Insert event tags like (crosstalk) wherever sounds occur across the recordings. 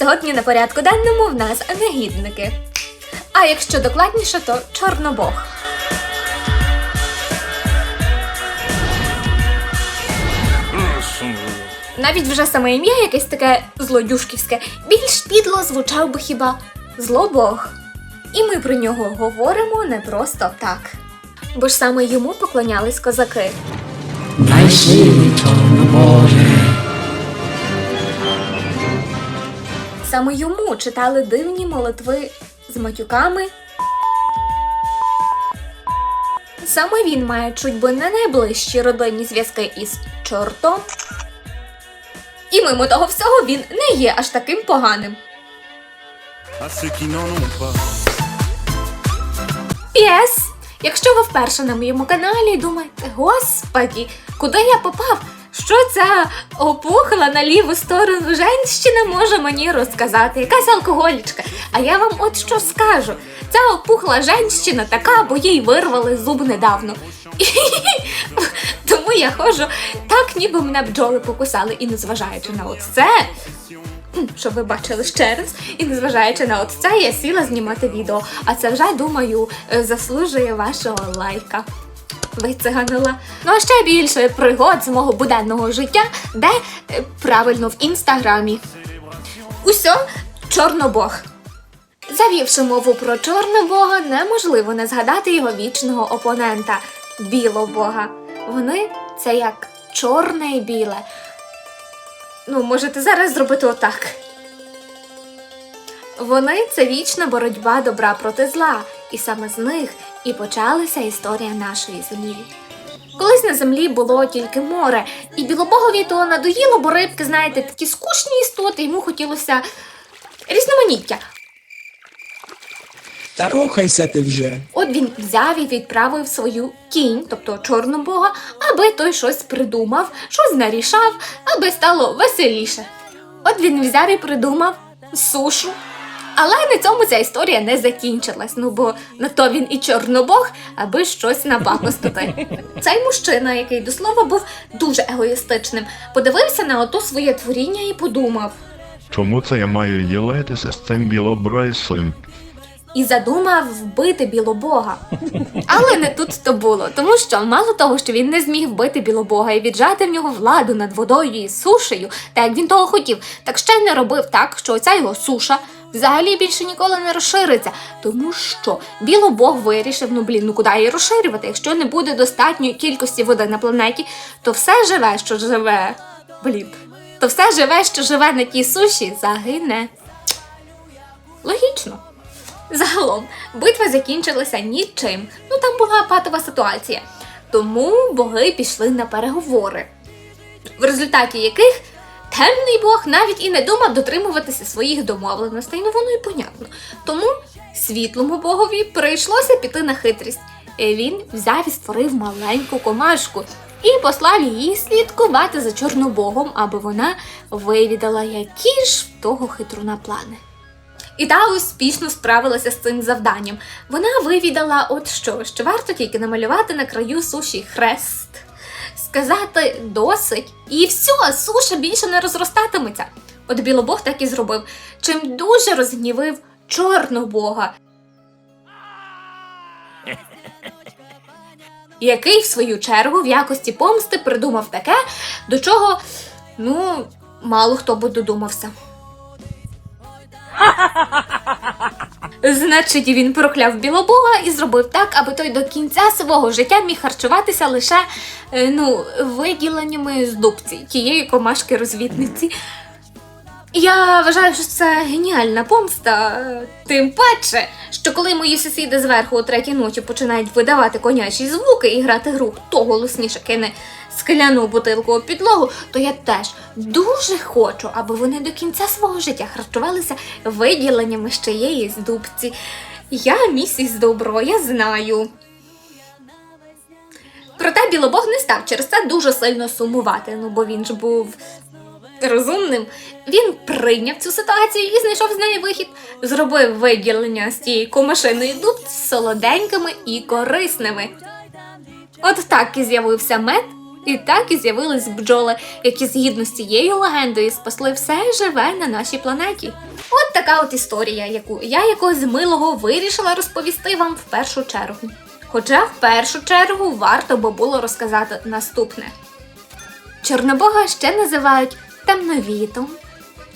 Сьогодні на порядку денному в нас негідники. А якщо докладніше, то чорнобог. Навіть вже саме ім'я якесь таке злодюшківське, більш підло звучав би хіба злобог. І ми про нього говоримо не просто так. Бо ж саме йому поклонялись козаки. Саме йому читали дивні молитви з матюками. Саме він має чуть би не найближчі родинні зв'язки із чортом. І мимо того всього він не є аж таким поганим. П'єс! Якщо ви вперше на моєму каналі думаєте, господі, куди я попав? Що ця опухла на ліву сторону женщина може мені розказати? Якась алкоголічка. А я вам от що скажу. Ця опухла женщина така, бо їй вирвали зуб недавно. Тому я ходжу так, ніби мене бджоли покусали. І незважаючи на от це, щоб ви бачили ще раз, і незважаючи на от це, я сіла знімати відео. А це вже, думаю, е, заслужує вашого лайка. Вициганила. Ну а ще більше пригод з мого буденного життя, де е, правильно в інстаграмі. Усьо чорнобог. Завівши мову про чорнобога, неможливо не згадати його вічного опонента білобога. Вони це як чорне і біле. Ну, можете зараз зробити отак. Вони це вічна боротьба добра проти зла, і саме з них і почалася історія нашої землі. Колись на землі було тільки море, і білобогові то надоїло, бо рибки, знаєте, такі скучні істоти, йому хотілося різноманіття. Та рухайся ти вже. От він взяв і відправив свою кінь, тобто чорного бога, аби той щось придумав, щось нарішав, аби стало веселіше. От він взяв і придумав сушу. Але на цьому ця історія не закінчилась. Ну бо на то він і чорнобог, аби щось напакостити. (laughs) Цей мужчина, який до слова був дуже егоїстичним, подивився на ото своє творіння і подумав. Чому це я маю ділитися з цим білобрисом? і задумав вбити білобога. Але не тут то було, тому що мало того, що він не зміг вбити білобога і віджати в нього владу над водою і сушею, так як він того хотів, так ще й не робив так, що оця його суша взагалі більше ніколи не розшириться. Тому що білобог вирішив, ну блін, ну куди її розширювати? Якщо не буде достатньої кількості води на планеті, то все живе, що живе. Блін, то все живе, що живе на тій суші, загине. Логічно. Загалом, битва закінчилася нічим. Ну там була патова ситуація. Тому боги пішли на переговори, в результаті яких темний бог навіть і не думав дотримуватися своїх домовленостей. Ну воно і понятно. Тому світлому богові прийшлося піти на хитрість. Він взяв і створив маленьку комашку і послав її слідкувати за чорнобогом, аби вона вивідала, які ж в того хитруна плани. І та успішно справилася з цим завданням. Вона вивідала от що, що варто тільки намалювати на краю суші хрест, сказати досить, і все, суша більше не розростатиметься. От білобог так і зробив, чим дуже розгнівив чорнобога. Який, в свою чергу, в якості помсти придумав таке, до чого, ну, мало хто би додумався. (laughs) Значить, він прокляв білобога і зробив так, аби той до кінця свого життя міг харчуватися лише е, ну, виділеннями з дубці тієї комашки розвідниці. Я вважаю, що це геніальна помста. Тим паче, що коли мої сусіди зверху о третій ночі починають видавати конячі звуки і грати гру, хто голосніше кине скляну бутилку у підлогу, то я теж дуже хочу, аби вони до кінця свого життя харчувалися виділеннями з чиєїсь дубці. Я місіс добро, я знаю. Проте білобог не став через це дуже сильно сумувати, ну бо він ж був розумним. Він прийняв цю ситуацію і знайшов з неї вихід, зробив виділення з тієї комашиної дубці солоденькими і корисними. От так і з'явився мед І так і з'явились бджоли, які згідно з цією легендою спасли все живе на нашій планеті. От така от історія, яку я якогось милого вирішила розповісти вам в першу чергу. Хоча в першу чергу варто би було розказати наступне. Чорнобога ще називають темновітом,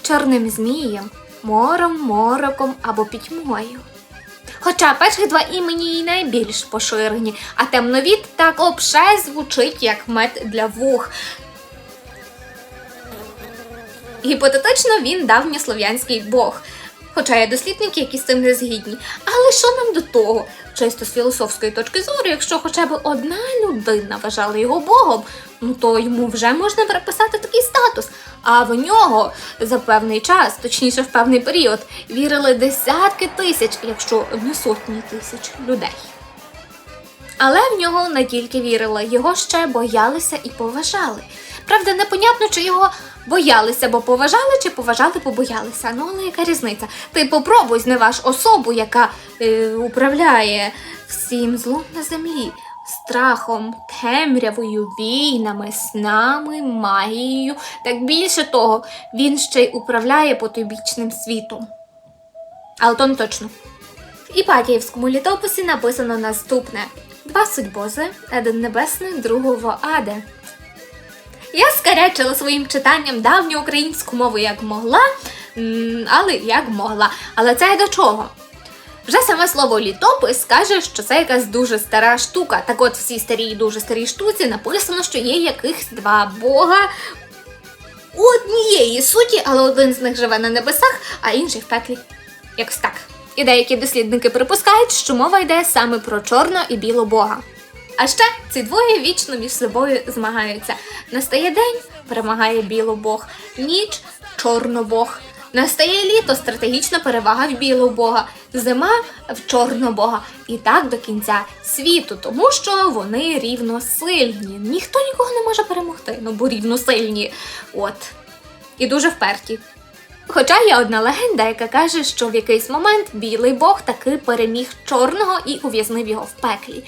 чорним змієм, мором, мороком або пітьмою. Хоча перших два імені і найбільш поширені, а темновід так обше звучить як мед для вух. Гіпотетично він давньослов'янський бог. Хоча є дослідники, які з цим не згідні. Але що нам до того? Чисто з філософської точки зору, якщо хоча б одна людина вважала його богом, ну то йому вже можна переписати такий статус. А в нього за певний час, точніше в певний період, вірили десятки тисяч, якщо не сотні тисяч людей. Але в нього не тільки вірили, його ще боялися і поважали. Правда, непонятно, чи його боялися, бо поважали, чи поважали, бо боялися. Ну, але яка різниця? Ти попробуй зневаж особу, яка е, управляє всім злом на землі, страхом, темрявою, війнами, снами, магією. Так більше того, він ще й управляє потойбічним світом. Але то точно. В Іпатіївському літописі написано наступне: два судьбози, один небесний, другого аде. Я скарячила своїм читанням давню українську мову як могла, але як могла. Але це й до чого? Вже саме слово літопис каже, що це якась дуже стара штука. Так от в цій старій і дуже старій штуці написано, що є якихось два бога у однієї суті, але один з них живе на небесах, а інший в пеклі. Якось так. І деякі дослідники припускають, що мова йде саме про чорно і біло бога. А ще ці двоє вічно між собою змагаються. Настає день, перемагає біло бог, ніч чорно бог. Настає літо, стратегічна перевага в білого бога, зима в чорного бога. І так до кінця світу, тому що вони рівно сильні. Ніхто нікого не може перемогти, ну бо рівно сильні. От. І дуже вперті. Хоча є одна легенда, яка каже, що в якийсь момент білий бог таки переміг чорного і ув'язнив його в пеклі.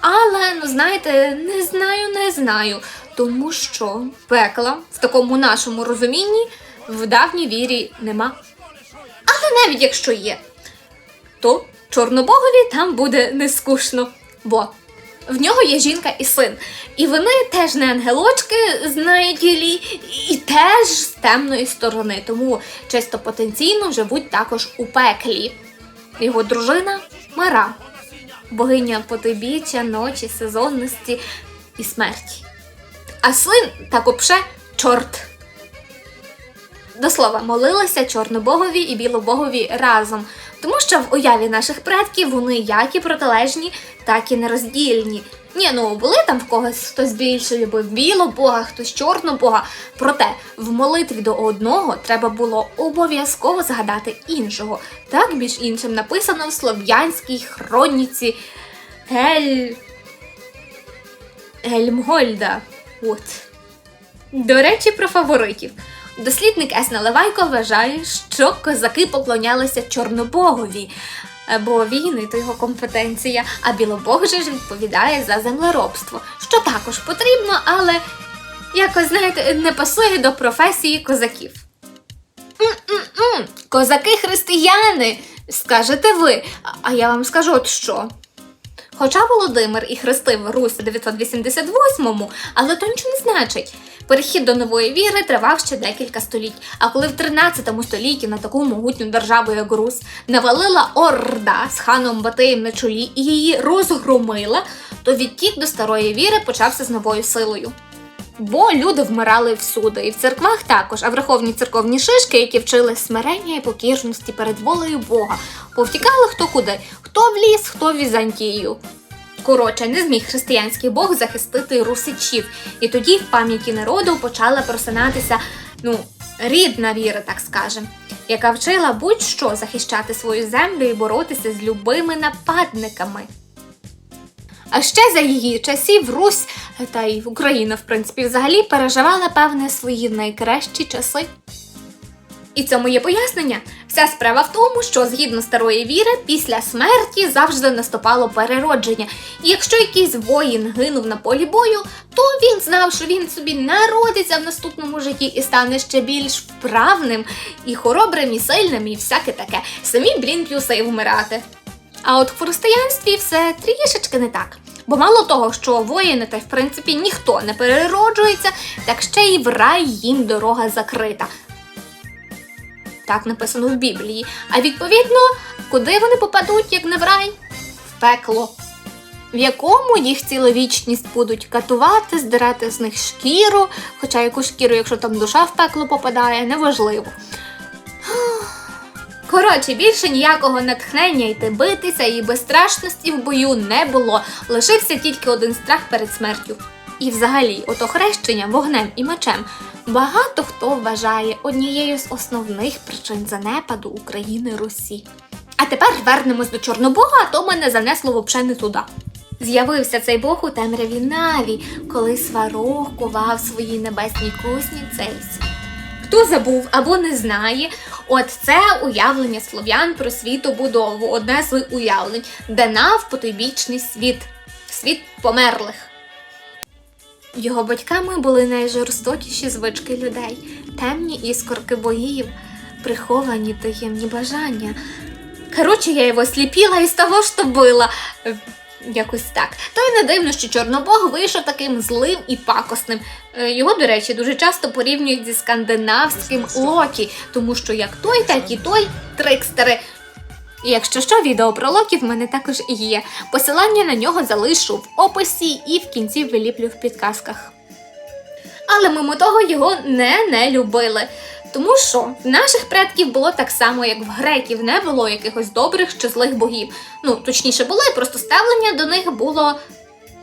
Але, ну знаєте, не знаю, не знаю, тому що пекла в такому нашому розумінні в давній вірі нема. Але навіть якщо є, то чорнобогові там буде не скучно, бо в нього є жінка і син. І вони теж не ангелочки, знаєте лі, і теж з темної сторони, тому чисто потенційно живуть також у пеклі. Його дружина Мара, богиня потибіччя, ночі, сезонності і смерті. А син так обше чорт. До слова, молилися чорнобогові і білобогові разом, тому що в уяві наших предків вони як і протилежні, так і нероздільні. Ні, ну були там в когось хтось більше любив білого бога, хтось чорного бога. Проте в молитві до одного треба було обов'язково згадати іншого. Так між іншим написано в слов'янській хроніці Ель. Ельмгольда. От. До речі, про фаворитів. Дослідник С. Наливайко вважає, що козаки поклонялися Чорнобогові, е, бо війни то його компетенція, а Білобог же ж відповідає за землеробство, що також потрібно, але якось, знаєте, не пасує до професії козаків. М-м-м, Козаки християни, скажете ви, а я вам скажу от що. Хоча Володимир і хрестив Русь у 988-му, але то нічого не значить. Перехід до нової віри тривав ще декілька століть. А коли в 13 столітті на таку могутню державу, як Русь, навалила Орда з ханом Батиєм на чолі і її розгромила, то відтік до старої віри почався з новою силою. Бо люди вмирали всюди, і в церквах також, а верховні церковні шишки, які вчили смирення і покірності перед волею Бога, повтікали хто куди, хто в ліс, хто в Візантію. Коротше, не зміг християнський Бог захистити русичів, і тоді в пам'яті народу почала просинатися, ну, рідна віра, так скажем, яка вчила будь-що захищати свою землю і боротися з любими нападниками. А ще за її часів Русь та й Україна, в принципі, взагалі переживала певне свої найкращі часи. І цьому є пояснення. Вся справа в тому, що згідно старої віри, після смерті завжди наступало переродження. І якщо якийсь воїн гинув на полі бою, то він знав, що він собі народиться в наступному житті і стане ще більш вправним і хоробрим, і сильним, і всяке таке. Самі, блін, плюси вмирати. А от в християнстві все трішечки не так. Бо мало того, що воїни та в принципі ніхто не перероджується, так ще й в рай їм дорога закрита. Так написано в Біблії. А відповідно, куди вони попадуть, як не в рай? В пекло. В якому їх цілу вічність будуть катувати, здирати з них шкіру, хоча яку шкіру, якщо там душа в пекло попадає, неважливо. Коротше, більше ніякого натхнення йти битися і безстрашності в бою не було. Лишився тільки один страх перед смертю. І взагалі, ото хрещення вогнем і мечем багато хто вважає однією з основних причин занепаду України Русі. А тепер вернемось до Чорнобога, а то мене занесло вообще не туди. З'явився цей бог у темряві Наві, коли сварог кував свої небесні кусні цельці. Хто забув або не знає, от це уявлення слов'ян про світобудову, одне з уявлень, де нав потойбічний світ, світ померлих. Його батьками були найжорстокіші звички людей, темні іскорки богів, приховані таємні бажання. Коротше, я його сліпіла і з того ж то била. Якось так. То й не дивно, що Чорнобог вийшов таким злим і пакосним. Е, Його, до речі, дуже часто порівнюють зі скандинавським Локі, тому що як той, так і той трикстери. І якщо що, відео про Локі в мене також є. Посилання на нього залишу в описі і в кінці виліплю в підказках. Але мимо того його не не любили. Тому що в наших предків було так само, як в греків, не було якихось добрих чи злих богів. Ну, точніше, були, просто ставлення до них було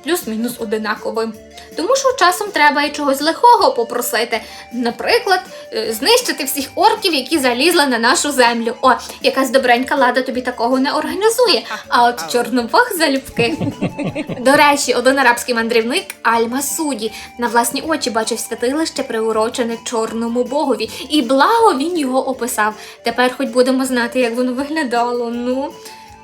плюс-мінус одинаковим. Тому що часом треба і чогось лихого попросити. Наприклад, е, знищити всіх орків, які залізли на нашу землю. О, якась добренька лада тобі такого не організує. А от Чорнобог залюбки. До речі, один арабський мандрівник Аль-Масуді на власні очі бачив святилище, приурочене чорному богові, і благо він його описав. Тепер хоч будемо знати, як воно виглядало. Ну,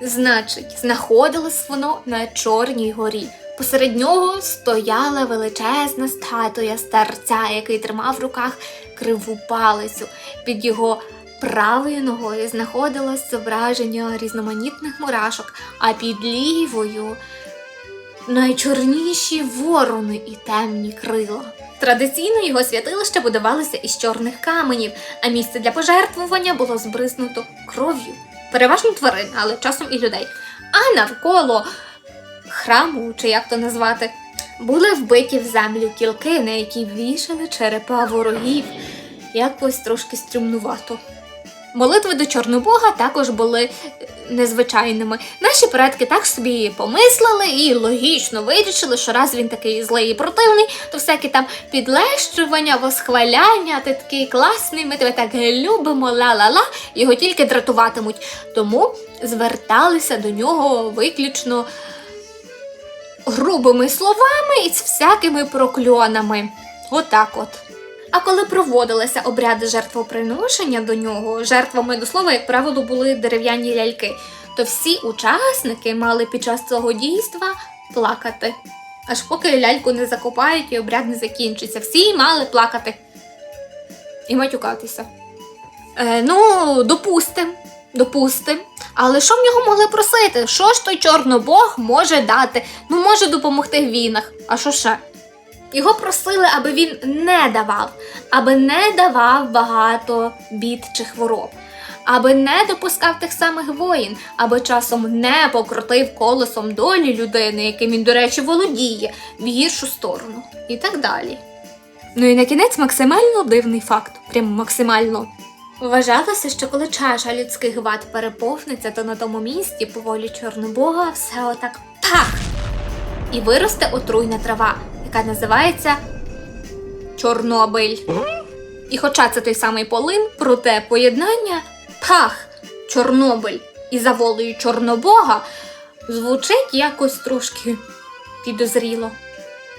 значить, знаходилось воно на Чорній горі. Посеред нього стояла величезна статуя старця, який тримав в руках криву палицю. Під його правою ногою знаходилось зображення різноманітних мурашок, а під лівою найчорніші ворони і темні крила. Традиційно його святилище будувалося із чорних каменів, а місце для пожертвування було збризнуто кров'ю. Переважно тварин, але часом і людей. А навколо храму, чи як то назвати, були вбиті в землю кілки, на які вішали черепа ворогів. Якось трошки стрімнувато. Молитви до Чорнобога також були е, незвичайними. Наші предки так собі помислили і логічно вирішили, що раз він такий злий і противний, то всякі там підлещування, восхваляння, ти такий класний, ми тебе так любимо, ла-ла-ла, його тільки дратуватимуть. Тому зверталися до нього виключно грубими словами і з всякими прокльонами. Отак от. А коли проводилися обряди жертвоприношення до нього, жертвами до слова, як правило, були дерев'яні ляльки, то всі учасники мали під час цього дійства плакати. Аж поки ляльку не закопають і обряд не закінчиться. Всі мали плакати і матюкатися. Е, ну, допустим, допустим. Але що в нього могли просити? Що ж той чорнобог може дати? Ну, може допомогти в війнах. А що ще? Його просили, аби він не давав, аби не давав багато бід чи хвороб, аби не допускав тих самих воїн, аби часом не покрутив колесом долі людини, яким він, до речі, володіє, в гіршу сторону, і так далі. Ну і на кінець максимально дивний факт, прям максимально. Вважалося, що коли чаша людських вад переповниться, то на тому місці по волі Чорнобога все отак пах! І виросте отруйна трава, яка називається Чорнобиль. І хоча це той самий полин, проте поєднання пах, Чорнобиль і за волею Чорнобога звучить якось трошки підозріло.